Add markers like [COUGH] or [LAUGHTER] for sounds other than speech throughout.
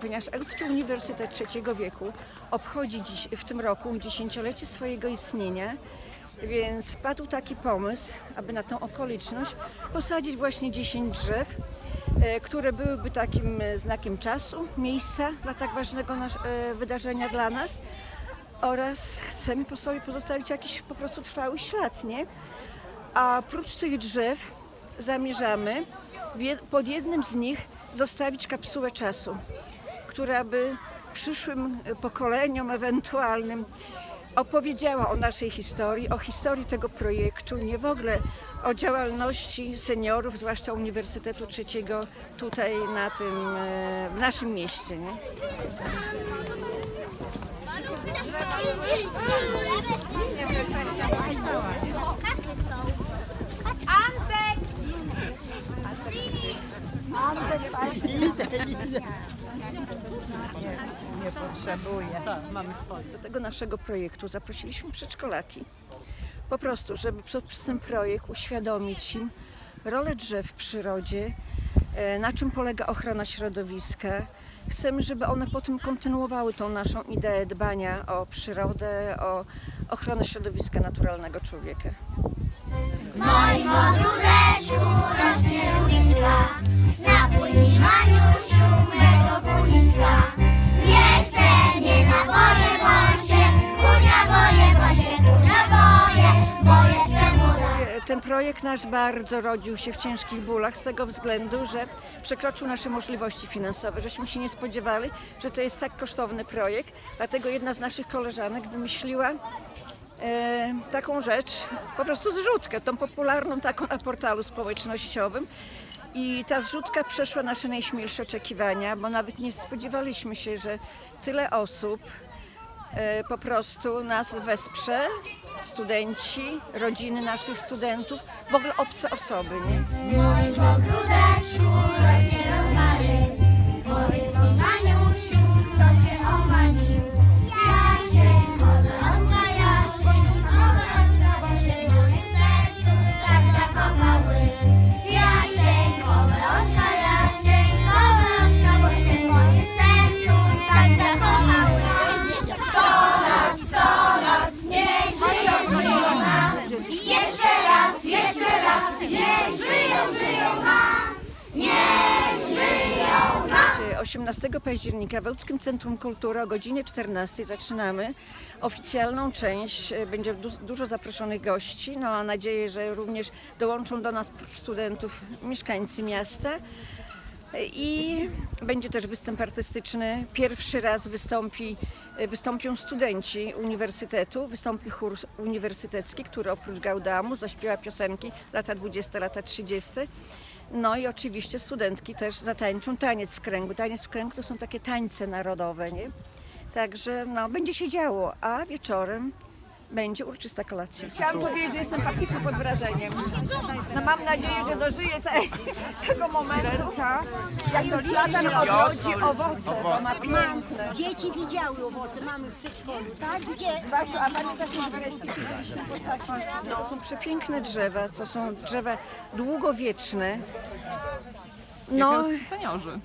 Ponieważ Ełcki Uniwersytet Trzeciego Wieku obchodzi dziś, w tym roku dziesięciolecie swojego istnienia, więc padł taki pomysł, aby na tą okoliczność posadzić właśnie 10 drzew, e, które byłyby takim e, znakiem czasu, miejsca dla tak ważnego e, wydarzenia dla nas oraz chcemy po sobie pozostawić jakiś po prostu trwały ślad, nie? A prócz tych drzew zamierzamy pod jednym z nich zostawić kapsułę czasu, która by przyszłym pokoleniom ewentualnym opowiedziała o naszej historii, o historii tego projektu, nie w ogóle o działalności seniorów, zwłaszcza Uniwersytetu Trzeciego tutaj na tym, e, w naszym mieście. Nie? Nie potrzebuję. Do tego naszego projektu zaprosiliśmy przedszkolaki. Po prostu, żeby przez ten projekt uświadomić im rolę drzew w przyrodzie, e, na czym polega ochrona środowiska. Chcemy, żeby one potem kontynuowały tą naszą ideę dbania o przyrodę, o ochronę środowiska naturalnego człowieka. Ten projekt nasz bardzo rodził się w ciężkich bólach z tego względu, że przekroczył nasze możliwości finansowe. Żeśmy się nie spodziewali, że to jest tak kosztowny projekt. Dlatego jedna z naszych koleżanek wymyśliła e, taką rzecz, po prostu zrzutkę, tą popularną taką na portalu społecznościowym. I ta zrzutka przeszła nasze najśmielsze oczekiwania, bo nawet nie spodziewaliśmy się, że tyle osób e, po prostu nas wesprze, studenci, rodziny naszych studentów, w ogóle obce osoby. Nie? Rośnie 18 października w Łódzkim Centrum Kultury o godzinie 14 zaczynamy oficjalną część. E, Będzie du- dużo zaproszonych gości. No, mam nadzieję, że również dołączą do nas studentów mieszkańcy miasta. I będzie też występ artystyczny. Pierwszy raz wystąpi, e, wystąpią studenci uniwersytetu. Wystąpi chór uniwersytecki, który oprócz Gaudamu zaśpiewa piosenki lata 20, lata 30. No i oczywiście studentki też zatańczą taniec w kręgu. Taniec w kręgu to są takie tańce narodowe, nie? Także no, będzie się działo, a wieczorem będzie uroczysta kolacja. Chciałam powiedzieć, że jestem faktycznie pod wrażeniem. No mam nadzieję, że dożyję tej, [LAUGHS] tego momentu, jak to liście odrodzi owoce. To ma piękne. Dzieci widziały owoce, mamy w przedszkolu, tak? Gdzie? Basiu, a pani też ma wersji No, to są przepiękne drzewa, to są drzewa długowieczne. No, seniorzy.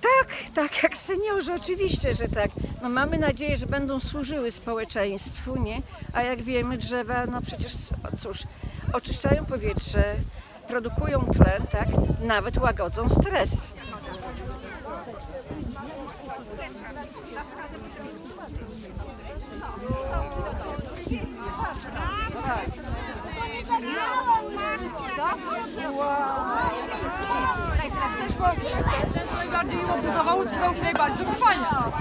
Tak, tak, jak seniorzy, oczywiście, że tak. No mamy nadzieję, że będą służyły społeczeństwu, nie? A jak wiemy, drzewa, no przecież, cóż, oczyszczają powietrze, produkują tlen, tak? Nawet łagodzą stres. Najbardziej mobilizował, trwał się najbardziej do trwania.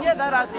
Nie da rady.